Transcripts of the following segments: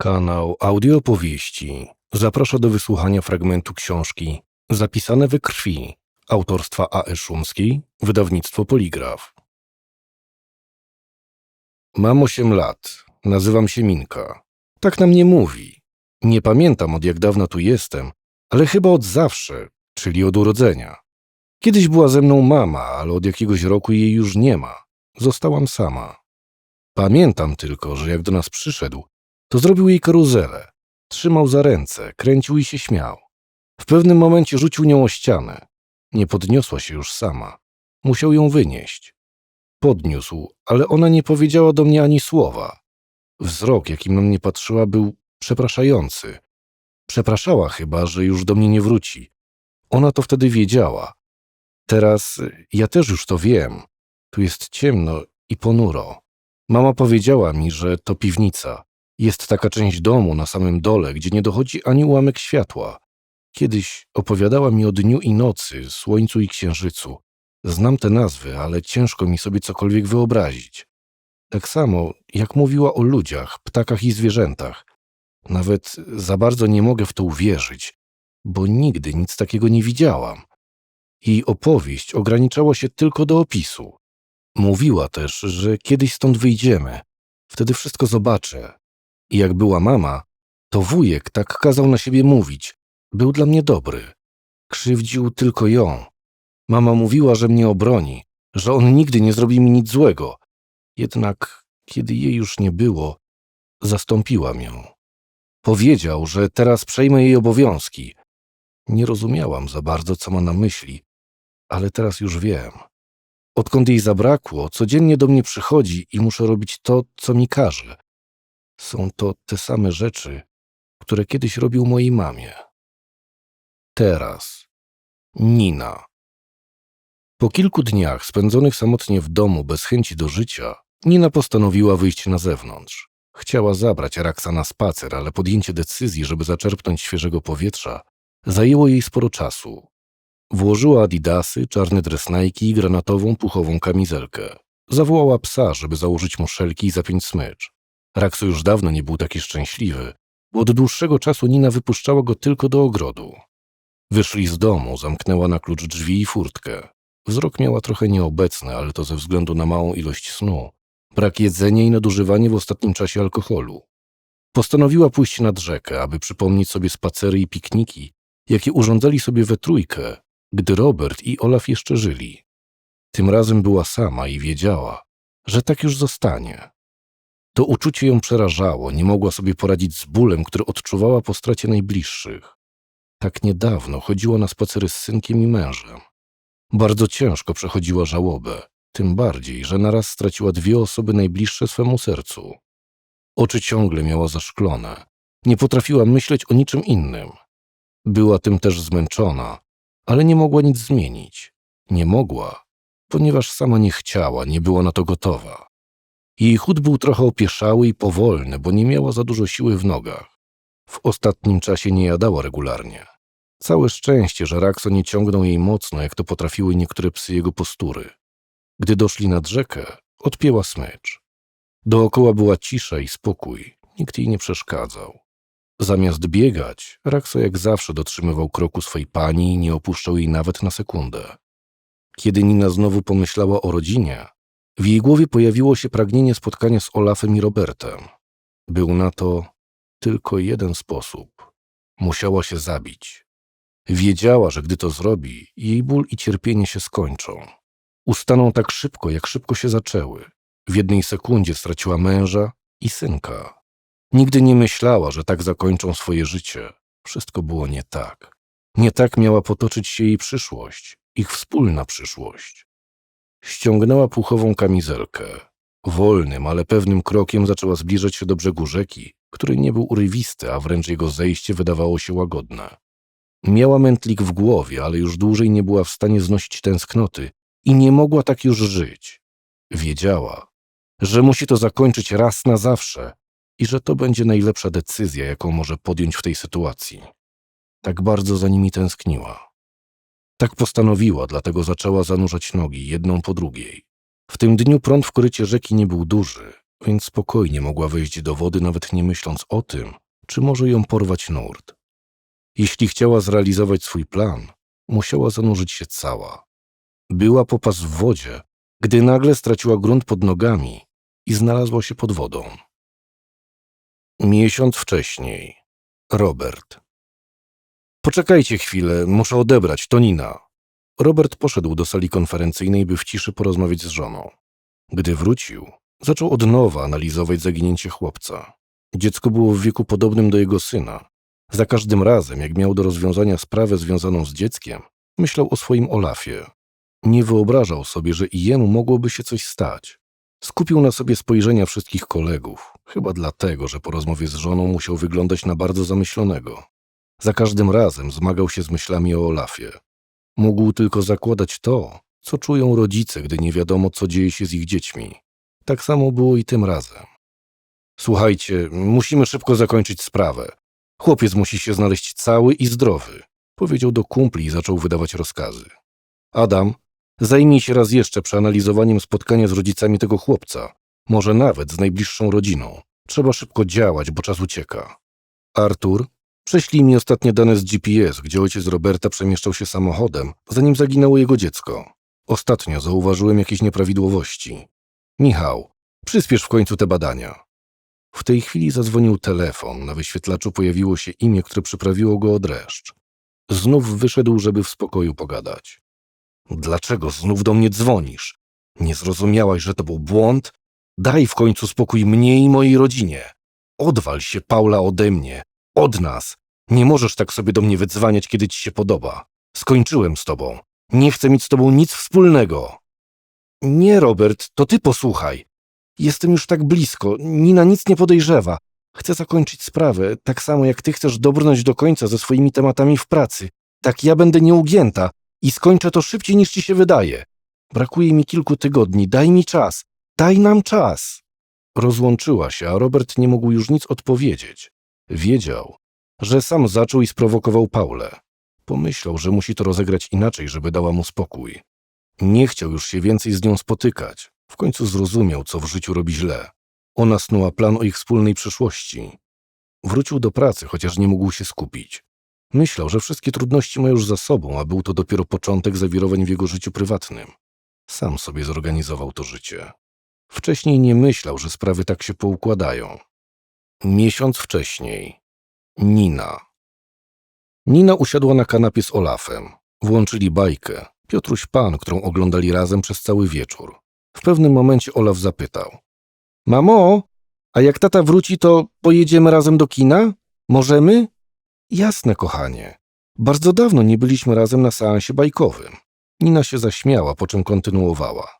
Kanał Audiopowieści zaprasza do wysłuchania fragmentu książki Zapisane we krwi autorstwa A.E. Szumskiej, wydawnictwo Poligraf. Mam 8 lat, nazywam się Minka. Tak na mnie mówi. Nie pamiętam od jak dawna tu jestem, ale chyba od zawsze, czyli od urodzenia. Kiedyś była ze mną mama, ale od jakiegoś roku jej już nie ma. Zostałam sama. Pamiętam tylko, że jak do nas przyszedł, to zrobił jej karuzelę. Trzymał za ręce, kręcił i się śmiał. W pewnym momencie rzucił nią o ścianę. Nie podniosła się już sama. Musiał ją wynieść. Podniósł, ale ona nie powiedziała do mnie ani słowa. Wzrok, jakim na mnie patrzyła, był przepraszający. Przepraszała chyba, że już do mnie nie wróci. Ona to wtedy wiedziała. Teraz y, ja też już to wiem. Tu jest ciemno i ponuro. Mama powiedziała mi, że to piwnica. Jest taka część domu na samym dole, gdzie nie dochodzi ani ułamek światła. Kiedyś opowiadała mi o dniu i nocy, słońcu i księżycu. Znam te nazwy, ale ciężko mi sobie cokolwiek wyobrazić. Tak samo jak mówiła o ludziach, ptakach i zwierzętach. Nawet za bardzo nie mogę w to uwierzyć, bo nigdy nic takiego nie widziałam. Jej opowieść ograniczała się tylko do opisu. Mówiła też, że kiedyś stąd wyjdziemy, wtedy wszystko zobaczę. I jak była mama, to wujek tak kazał na siebie mówić. Był dla mnie dobry. Krzywdził tylko ją. Mama mówiła, że mnie obroni, że on nigdy nie zrobi mi nic złego. Jednak, kiedy jej już nie było, zastąpiłam ją. Powiedział, że teraz przejmę jej obowiązki. Nie rozumiałam za bardzo, co ma na myśli, ale teraz już wiem. Odkąd jej zabrakło, codziennie do mnie przychodzi i muszę robić to, co mi każe. Są to te same rzeczy, które kiedyś robił mojej mamie. Teraz. Nina. Po kilku dniach spędzonych samotnie w domu bez chęci do życia, Nina postanowiła wyjść na zewnątrz. Chciała zabrać Raksa na spacer, ale podjęcie decyzji, żeby zaczerpnąć świeżego powietrza, zajęło jej sporo czasu. Włożyła adidasy, czarny dres Nike i granatową puchową kamizelkę. Zawołała psa, żeby założyć mu szelki i zapiąć smycz. Raksu już dawno nie był taki szczęśliwy, bo od dłuższego czasu Nina wypuszczała go tylko do ogrodu. Wyszli z domu, zamknęła na klucz drzwi i furtkę. Wzrok miała trochę nieobecny, ale to ze względu na małą ilość snu, brak jedzenia i nadużywanie w ostatnim czasie alkoholu. Postanowiła pójść nad rzekę, aby przypomnieć sobie spacery i pikniki, jakie urządzali sobie we trójkę, gdy Robert i Olaf jeszcze żyli. Tym razem była sama i wiedziała, że tak już zostanie. To uczucie ją przerażało, nie mogła sobie poradzić z bólem, który odczuwała po stracie najbliższych. Tak niedawno chodziła na spacery z synkiem i mężem. Bardzo ciężko przechodziła żałobę, tym bardziej, że naraz straciła dwie osoby najbliższe swemu sercu. Oczy ciągle miała zaszklone, nie potrafiła myśleć o niczym innym. Była tym też zmęczona, ale nie mogła nic zmienić. Nie mogła, ponieważ sama nie chciała, nie była na to gotowa. Jej chód był trochę opieszały i powolny, bo nie miała za dużo siły w nogach. W ostatnim czasie nie jadała regularnie. Całe szczęście, że Rakso nie ciągnął jej mocno, jak to potrafiły niektóre psy jego postury. Gdy doszli nad rzekę, odpięła smycz. Dookoła była cisza i spokój, nikt jej nie przeszkadzał. Zamiast biegać, Rakso jak zawsze dotrzymywał kroku swej pani i nie opuszczał jej nawet na sekundę. Kiedy Nina znowu pomyślała o rodzinie, w jej głowie pojawiło się pragnienie spotkania z Olafem i Robertem. Był na to tylko jeden sposób. Musiała się zabić. Wiedziała, że gdy to zrobi, jej ból i cierpienie się skończą. Ustaną tak szybko, jak szybko się zaczęły. W jednej sekundzie straciła męża i synka. Nigdy nie myślała, że tak zakończą swoje życie. Wszystko było nie tak. Nie tak miała potoczyć się jej przyszłość, ich wspólna przyszłość. Ściągnęła puchową kamizelkę. Wolnym, ale pewnym krokiem zaczęła zbliżać się do brzegu rzeki, który nie był urywisty, a wręcz jego zejście wydawało się łagodne. Miała mętlik w głowie, ale już dłużej nie była w stanie znosić tęsknoty i nie mogła tak już żyć. Wiedziała, że musi to zakończyć raz na zawsze i że to będzie najlepsza decyzja, jaką może podjąć w tej sytuacji. Tak bardzo za nimi tęskniła. Tak postanowiła, dlatego zaczęła zanurzać nogi jedną po drugiej. W tym dniu prąd w korycie rzeki nie był duży, więc spokojnie mogła wejść do wody, nawet nie myśląc o tym, czy może ją porwać nurt. Jeśli chciała zrealizować swój plan, musiała zanurzyć się cała. Była popas w wodzie, gdy nagle straciła grunt pod nogami i znalazła się pod wodą. Miesiąc wcześniej. Robert. Poczekajcie chwilę, muszę odebrać, to Nina. Robert poszedł do sali konferencyjnej, by w ciszy porozmawiać z żoną. Gdy wrócił, zaczął od nowa analizować zaginięcie chłopca. Dziecko było w wieku podobnym do jego syna. Za każdym razem, jak miał do rozwiązania sprawę związaną z dzieckiem, myślał o swoim Olafie. Nie wyobrażał sobie, że i jemu mogłoby się coś stać. Skupił na sobie spojrzenia wszystkich kolegów, chyba dlatego, że po rozmowie z żoną musiał wyglądać na bardzo zamyślonego. Za każdym razem zmagał się z myślami o Olafie. Mógł tylko zakładać to, co czują rodzice, gdy nie wiadomo, co dzieje się z ich dziećmi. Tak samo było i tym razem. Słuchajcie, musimy szybko zakończyć sprawę. Chłopiec musi się znaleźć cały i zdrowy, powiedział do kumpli i zaczął wydawać rozkazy. Adam, zajmij się raz jeszcze przeanalizowaniem spotkania z rodzicami tego chłopca, może nawet z najbliższą rodziną. Trzeba szybko działać, bo czas ucieka. Artur, prześlij mi ostatnie dane z GPS, gdzie ojciec Roberta przemieszczał się samochodem, zanim zaginęło jego dziecko. Ostatnio zauważyłem jakieś nieprawidłowości. Michał, przyspiesz w końcu te badania. W tej chwili zadzwonił telefon. Na wyświetlaczu pojawiło się imię, które przyprawiło go o dreszcz. Znów wyszedł, żeby w spokoju pogadać. Dlaczego znów do mnie dzwonisz? Nie zrozumiałaś, że to był błąd? Daj w końcu spokój mnie i mojej rodzinie. Odwal się, Paula, ode mnie. Od nas. Nie możesz tak sobie do mnie wydzwaniać, kiedy ci się podoba. Skończyłem z tobą. Nie chcę mieć z tobą nic wspólnego. Nie, Robert, to ty posłuchaj. Jestem już tak blisko. Nina nic nie podejrzewa. Chcę zakończyć sprawę, tak samo jak ty chcesz dobrnąć do końca ze swoimi tematami w pracy. Tak ja będę nieugięta i skończę to szybciej niż ci się wydaje. Brakuje mi kilku tygodni. Daj mi czas. Daj nam czas. Rozłączyła się, a Robert nie mógł już nic odpowiedzieć. Wiedział, że sam zaczął i sprowokował Paulę. Pomyślał, że musi to rozegrać inaczej, żeby dała mu spokój. Nie chciał już się więcej z nią spotykać. W końcu zrozumiał, co w życiu robi źle. Ona snuła plan o ich wspólnej przyszłości. Wrócił do pracy, chociaż nie mógł się skupić. Myślał, że wszystkie trudności ma już za sobą, a był to dopiero początek zawirowań w jego życiu prywatnym. Sam sobie zorganizował to życie. Wcześniej nie myślał, że sprawy tak się poukładają. Miesiąc wcześniej. Nina. Nina usiadła na kanapie z Olafem. Włączyli bajkę. Piotruś Pan, którą oglądali razem przez cały wieczór. W pewnym momencie Olaf zapytał. Mamo, a jak tata wróci, to pojedziemy razem do kina? Możemy? Jasne, kochanie. Bardzo dawno nie byliśmy razem na seansie bajkowym. Nina się zaśmiała, po czym kontynuowała.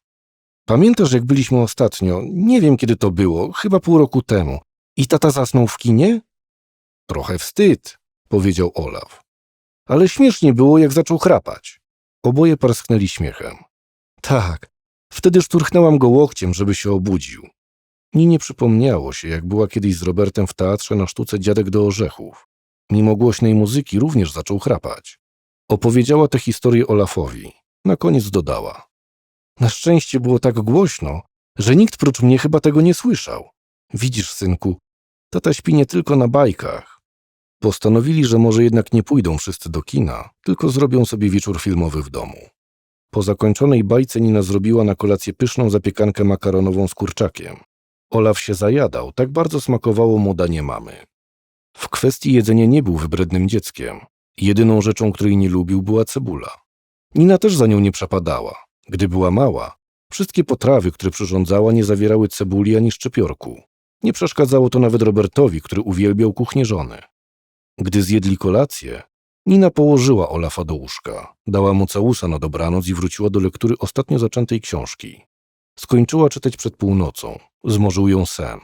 Pamiętasz, jak byliśmy ostatnio? Nie wiem, kiedy to było, chyba pół roku temu. I tata zasnął w kinie? Trochę wstyd, powiedział Olaf. Ale śmiesznie było, jak zaczął chrapać. Oboje parsknęli śmiechem. Tak, wtedy szturchnęłam go łokciem, żeby się obudził. Ninie przypomniało się, jak była kiedyś z Robertem w teatrze na sztuce Dziadek do Orzechów. Mimo głośnej muzyki również zaczął chrapać. Opowiedziała tę historię Olafowi. Na koniec dodała. Na szczęście było tak głośno, że nikt prócz mnie chyba tego nie słyszał. Widzisz, synku, tata śpi nie tylko na bajkach. Postanowili, że może jednak nie pójdą wszyscy do kina, tylko zrobią sobie wieczór filmowy w domu. Po zakończonej bajce Nina zrobiła na kolację pyszną zapiekankę makaronową z kurczakiem. Olaf się zajadał, tak bardzo smakowało mu danie mamy. W kwestii jedzenia nie był wybrednym dzieckiem. Jedyną rzeczą, której nie lubił, była cebula. Nina też za nią nie przepadała. Gdy była mała, wszystkie potrawy, które przyrządzała, nie zawierały cebuli ani szczypiorku. Nie przeszkadzało to nawet Robertowi, który uwielbiał kuchnię żony. Gdy zjedli kolację, Nina położyła Olafa do łóżka, dała mu całusa na dobranoc i wróciła do lektury ostatnio zaczętej książki. Skończyła czytać przed północą. Zmorzył ją sen.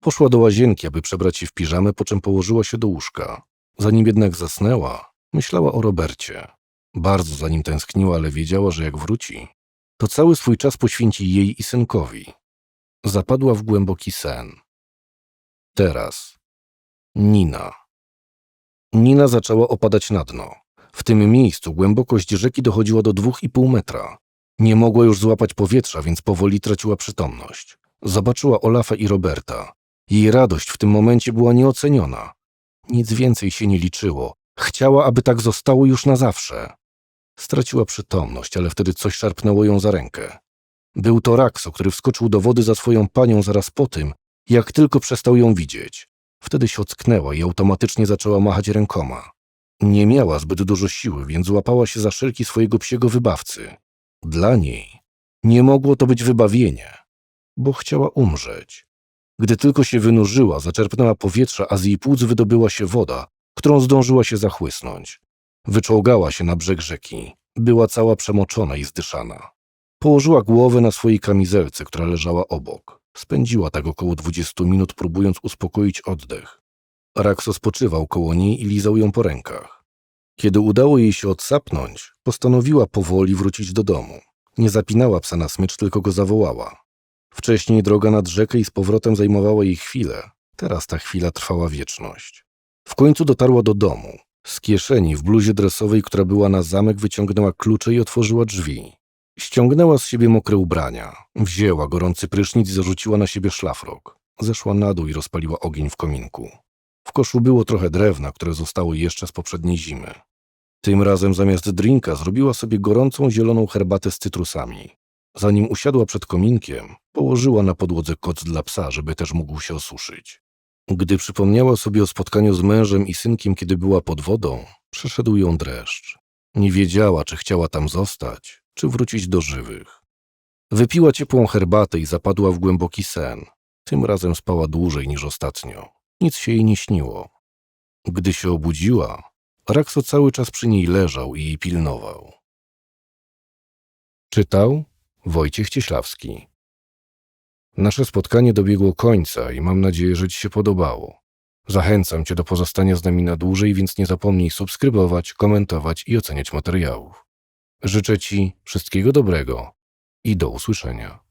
Poszła do łazienki, aby przebrać się w piżamę, po czym położyła się do łóżka. Zanim jednak zasnęła, myślała o Robercie. Bardzo za nim tęskniła, ale wiedziała, że jak wróci, to cały swój czas poświęci jej i synkowi. Zapadła w głęboki sen. Teraz. Nina. Nina zaczęła opadać na dno. W tym miejscu głębokość rzeki dochodziła do dwóch i pół metra. Nie mogła już złapać powietrza, więc powoli traciła przytomność. Zobaczyła Olafa i Roberta. Jej radość w tym momencie była nieoceniona. Nic więcej się nie liczyło. Chciała, aby tak zostało już na zawsze. Straciła przytomność, ale wtedy coś szarpnęło ją za rękę. Był to Rakso, który wskoczył do wody za swoją panią zaraz po tym, jak tylko przestał ją widzieć. Wtedy się ocknęła i automatycznie zaczęła machać rękoma. Nie miała zbyt dużo siły, więc łapała się za szelki swojego psiego wybawcy. Dla niej nie mogło to być wybawienie, bo chciała umrzeć. Gdy tylko się wynurzyła, zaczerpnęła powietrza, a z jej płuc wydobyła się woda, którą zdążyła się zachłysnąć. Wyczołgała się na brzeg rzeki. Była cała przemoczona i zdyszana. Położyła głowę na swojej kamizelce, która leżała obok. Spędziła tak około 20 minut, próbując uspokoić oddech. Rakso spoczywał koło niej i lizał ją po rękach. Kiedy udało jej się odsapnąć, postanowiła powoli wrócić do domu. Nie zapinała psa na smycz, tylko go zawołała. Wcześniej droga nad rzekę i z powrotem zajmowała jej chwilę. Teraz ta chwila trwała wieczność. W końcu dotarła do domu. Z kieszeni w bluzie dresowej, która była na zamek, wyciągnęła klucze i otworzyła drzwi. Ściągnęła z siebie mokre ubrania. Wzięła gorący prysznic i zarzuciła na siebie szlafrok. Zeszła na dół i rozpaliła ogień w kominku. W koszu było trochę drewna, które zostało jeszcze z poprzedniej zimy. Tym razem zamiast drinka zrobiła sobie gorącą zieloną herbatę z cytrusami. Zanim usiadła przed kominkiem, położyła na podłodze koc dla psa, żeby też mógł się osuszyć. Gdy przypomniała sobie o spotkaniu z mężem i synkiem, kiedy była pod wodą, przeszedł ją dreszcz. Nie wiedziała, czy chciała tam zostać, czy wrócić do żywych. Wypiła ciepłą herbatę i zapadła w głęboki sen. Tym razem spała dłużej niż ostatnio. Nic się jej nie śniło. Gdy się obudziła, Rakso cały czas przy niej leżał i jej pilnował. Czytał Wojciech Cieślawski. Nasze spotkanie dobiegło końca i mam nadzieję, że Ci się podobało. Zachęcam Cię do pozostania z nami na dłużej, więc nie zapomnij subskrybować, komentować i oceniać materiałów. Życzę Ci wszystkiego dobrego i do usłyszenia.